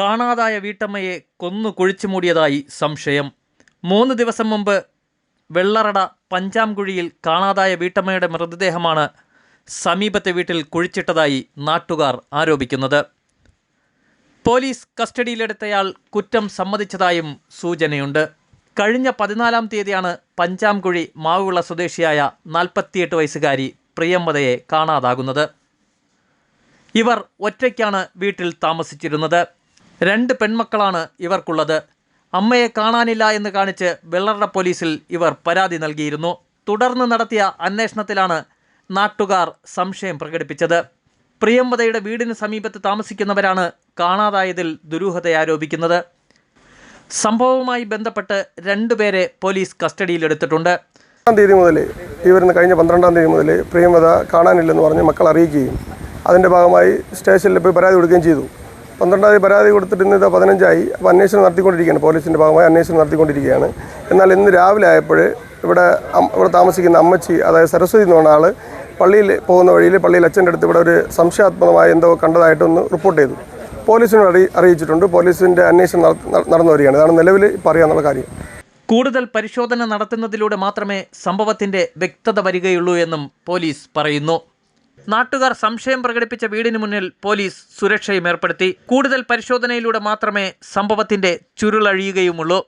കാണാതായ വീട്ടമ്മയെ കൊന്നു കുഴിച്ചു മൂടിയതായി സംശയം. മൂന്ന് ദിവസം മുമ്പ് വെള്ളറട പഞ്ചാംകുഴിയിൽ കാണാതായ വീട്ടമ്മയുടെ മൃതദേഹമാണ് സമീപത്തെ വീട്ടിൽ കുഴിച്ചിട്ടതായി നാട്ടുകാർ ആരോപിക്കുന്നത്. പോലീസ് കസ്റ്റഡിയിലെടുത്തയാൾ കുറ്റം സമ്മതിച്ചതായും സൂചനയുണ്ട്. കഴിഞ്ഞ പതിനാലാം തീയതിയാണ് പഞ്ചാംകുഴി മാവുള്ള സ്വദേശിയായ നാൽപ്പത്തിയെട്ട് വയസ്സുകാരി പ്രിയമ്മതയെ കാണാതാകുന്നത്. ഇവർ ഒറ്റയ്ക്കാണ് വീട്ടിൽ താമസിച്ചിരുന്നത്. രണ്ട് പെൺമക്കളാണ് ഇവർക്കുള്ളത്. അമ്മയെ കാണാനില്ല എന്ന് കാണിച്ച് വെള്ളറട പോലീസിൽ ഇവർ പരാതി നൽകിയിരുന്നു. തുടർന്ന് നടത്തിയ അന്വേഷണത്തിലാണ് നാട്ടുകാർ സംശയം പ്രകടിപ്പിച്ചത്. പ്രിയമ്പതയുടെ വീടിന് സമീപത്ത് താമസിക്കുന്നവരാണ് കാണാതായതിൽ ദുരൂഹത ആരോപിക്കുന്നത്. സംഭവവുമായി ബന്ധപ്പെട്ട് രണ്ടുപേരെ പോലീസ് കസ്റ്റഡിയിലെടുത്തിട്ടുണ്ട്. പന്ത്രണ്ടാം തീയതി മുതൽ ഇവരിന്ന് കഴിഞ്ഞ പന്ത്രണ്ടാം തീയതി മുതൽ പ്രിയമത കാണാനില്ലെന്ന് പറഞ്ഞ് മക്കൾ അറിയിക്കുകയും അതിന്റെ ഭാഗമായി സ്റ്റേഷനിൽ പോയി പരാതി കൊടുക്കുകയും ചെയ്തു. പന്ത്രണ്ടാം തീയതി പരാതി കൊടുത്തിട്ട് ഇന്ന് ഇതാ പതിനഞ്ചായി. അപ്പോൾ അന്വേഷണം നടത്തിക്കൊണ്ടിരിക്കുകയാണ്. പോലീസിന്റെ ഭാഗമായി അന്വേഷണം നടത്തിക്കൊണ്ടിരിക്കുകയാണ്. എന്നാൽ ഇന്ന് രാവിലെ ആയപ്പോൾ ഇവിടെ ഇവിടെ താമസിക്കുന്ന അമ്മച്ചി അതായത് സരസ്വതി എന്ന് പറഞ്ഞ ആൾ പള്ളിയിൽ പോകുന്ന വഴിയിൽ പള്ളിയിൽ അച്ഛന്റെ അടുത്ത് ഇവിടെ ഒരു സംശയാത്മകമായ എന്തോ കണ്ടതായിട്ടൊന്ന് റിപ്പോർട്ട് ചെയ്തു. പോലീസിനോട് അറി അറിയിച്ചിട്ടുണ്ട്. പോലീസിന്റെ അന്വേഷണം നട- നടന്നു വരികയാണ്. ഇതാണ് നിലവിൽ പറയാനുള്ള കാര്യം. കൂടുതൽ പരിശോധന നടത്തുന്നതിലൂടെ മാത്രമേ സംഭവത്തിന്റെ വ്യക്തത വരികയുള്ളൂ എന്നും പോലീസ് പറയുന്നു. നാട്ടുകാർ സംശയം പ്രകടിപ്പിച്ച വീടിന് മുന്നിൽ പോലീസ് സുരക്ഷയും ഏർപ്പെടുത്തി. കൂടുതൽ പരിശോധനയിലൂടെ മാത്രമേ സംഭവത്തിന്റെ ചുരുളഴിയുകയുമുള്ളൂ.